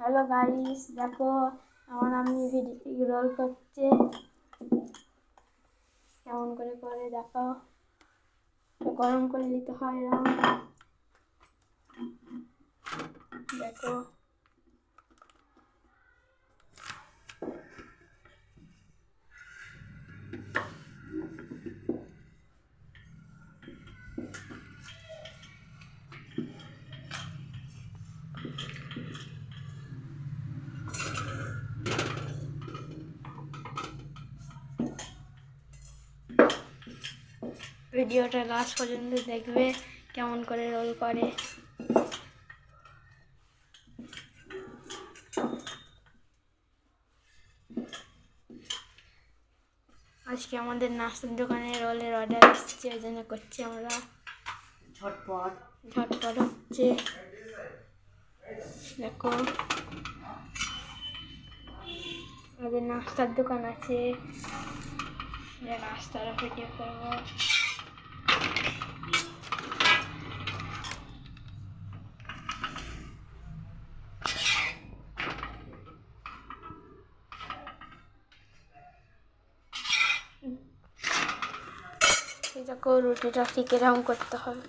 Hello guys, দেখো আমার আমি ভিডিও রোল করছে। কেমন করে করে দেখো গরম করে নিতে হয় এরকম দেখো। ভিডিওটা লাস্ট পর্যন্ত দেখবে কেমন করে রোল করে। আজকে আমাদের নাস্তার দোকানে রোলের অর্ডার এসেছে ওই জন্য করছি আমরা। ঝটপট। ঝটপট হচ্ছে। দেখো। আমাদের নাস্তার দোকান আছে। নাস্তার ভিডিও করব? দেখো রুটিটা ঠিক এরকম করতে হবে।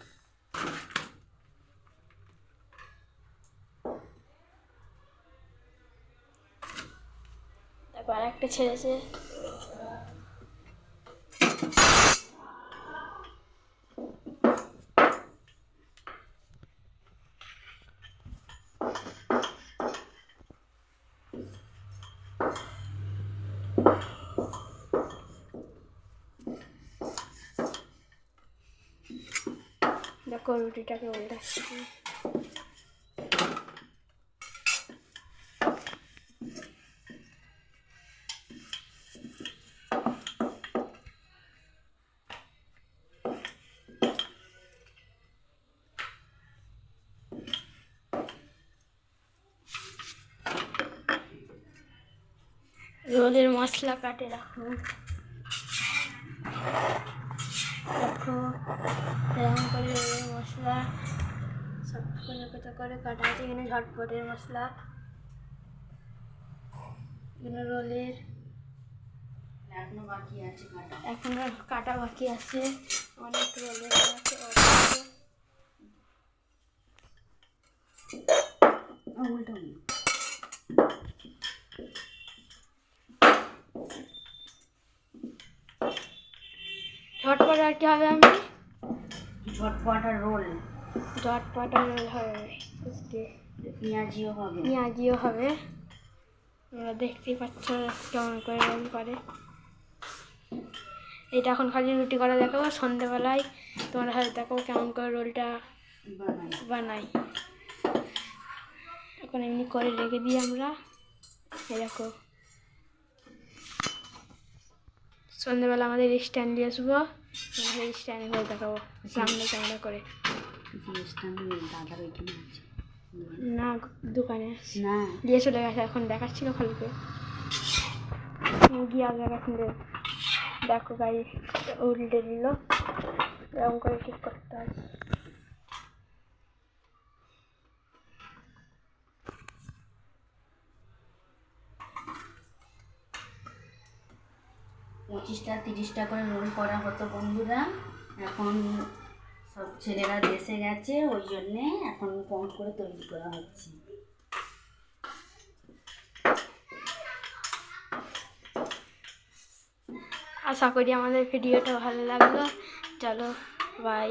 তারপর একটা ছেড়েছে। দেখো রুটিটাকে উল্টাচ্ছি। রোলের মশলা কাটে রাখো। দেখো এরকম করে রোলের মশলা সব করে কোথা করে কাটা আছে এখানে ঝটপটের মশলা এখানে রোলের। এখনও বাকি আছে কাটা। এখন আর কাটা বাকি আছে। অনেক রোলের আছে। উল্টো। ঝটপট আর কি হবে আমি? ঝটপট আর রোল। ঝটপট আর রোল হবে। পেঁয়াজিও হবে। পেঁয়াজিও হবে। তোমরা দেখতেই পাচ্ছ কেমন করে রোল করে। এটা এখন খালি রুটি করা দেখাবো। সন্ধেবেলায় তোমরা হয়তো দেখো কেমন করে রোলটা বানাই। বানাই। এখন এমনি করে রেখে দিই আমরা। এই দেখো সন্ধ্যেবেলা আমাদের স্ট্যান্ড দিয়ে আসব। আমাদের স্ট্যান্ডে করে দেখাবো সামনে সামনে করে। দাদার ওইখানে আছে না দোকানে। না। দিয়ে চলে গেছে এখন দেখাচ্ছিল খালকে গিয়ে আগে এখন দেখো গাড়ি উল্টে দিল এরকম করে ঠিক করতে হবে পঁচিশটা, তিরিশটা করে রোল করা হতো বন্ধুরা। এখন সব ছেলেরা দেশে গেছে, ওই জন্যে এখন কম করে তৈরি করা হচ্ছে। আশা করি আমাদের ভিডিওটা ভালো লাগল। চলো বাই